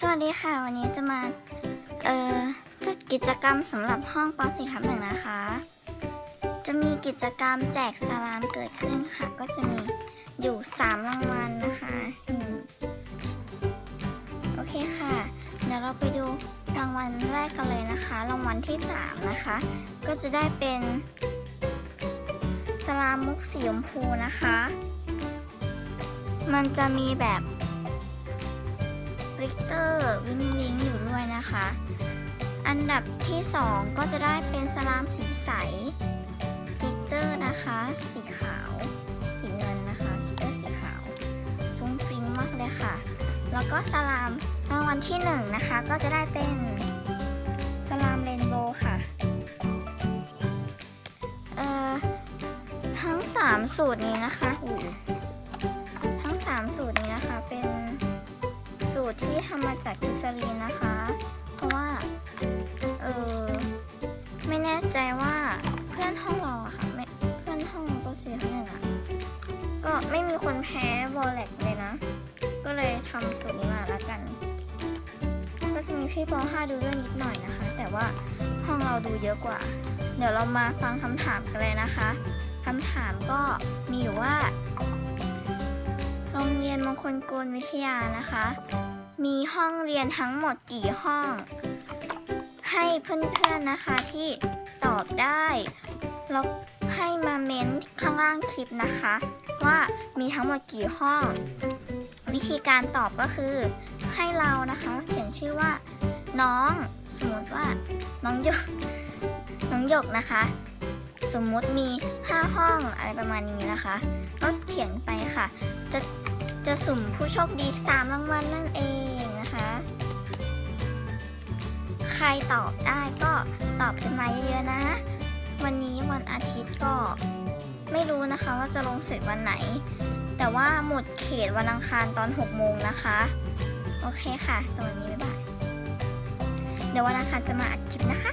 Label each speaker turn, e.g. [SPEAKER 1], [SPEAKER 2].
[SPEAKER 1] สวัสดีค่ะ วันนี้จะมา เอ่อ จัดกิจกรรมสำหรับห้องป .4 ทับหนึ่งนะคะ จะมีกิจกรรมแจกสลามเกิดขึ้นค่ะ ก็จะมีอยู่ 3 รางวัลนะคะนี่โอเคค่ะ เดี๋ยวเราไปดูรางวัลแรกกันเลยนะคะ รางวัลที่ 3 นะคะ ก็จะได้เป็นสลามมุกสีชมพูนะคะ มันจะมีแบบ ริกเตอร์วิงวิงอยู่ด้วยนะคะ อันดับที่ 2 ก็จะได้เป็นสลามสีใสริกเตอร์นะคะ สีขาว สีเงินนะคะริกเตอร์สีขาวฟุ้งฟิ้งมากเลยค่ะ แล้วก็สลามรางวัลที่ 1 นะคะ ก็จะได้เป็นสลามเรนโบว์ค่ะเอ่อทั้ง 3 สูตรนี้นะคะทั้ง 3 สูตรนี้นะคะเป็น สูตรที่ทำมาจากกิซาลีนนะคะ เพราะว่า เออไม่แน่ใจว่าเพื่อนห้องเราอะค่ะเพื่อนห้องก็เสียหนึ่งอะก็ไม่มีคนแพ้วอลเล็กเลยนะ ก็เลยทำสูตรนี้มาแล้วกัน ก็จะมีพี่ป .5 ดูด้วยนิดหน่อยนะคะ แต่ว่าห้องเราดูเยอะกว่า เดี๋ยวเรามาฟังคำถามกันเลยนะคะคำถามก็มีอยู่ว่า โรงเรียนมงคลกลวิทยานะคะ มีห้องเรียนทั้งหมดกี่ห้อง ให้เพื่อนๆนะคะที่ตอบได้แล้วให้มาเม้นข้างล่างคลิปนะคะ ว่ามีทั้งหมดกี่ห้อง วิธีการตอบก็คือ ให้เรานะคะเขียนชื่อว่า น้อง สมมติว่าน้องหยกน้องหยกนะคะ สมมุติมี 5 ห้องอะไรประมาณนี้นะคะก็เขียนไปค่ะ จะจะสุ่มผู้โชคดี 3 รางวัลนั่นเองนะคะ ใครตอบได้ก็ตอบกันมาเยอะๆนะ วันนี้วันอาทิตย์ก็ไม่รู้นะคะว่าจะลงเสร็จวันไหน แต่ว่าหมดเขตวันอังคารตอน 6 โมงนะคะ โอเคค่ะ สวัสดีบ๊ายบาย เดี๋ยววันอังคารจะมาอัดคลิปนะคะ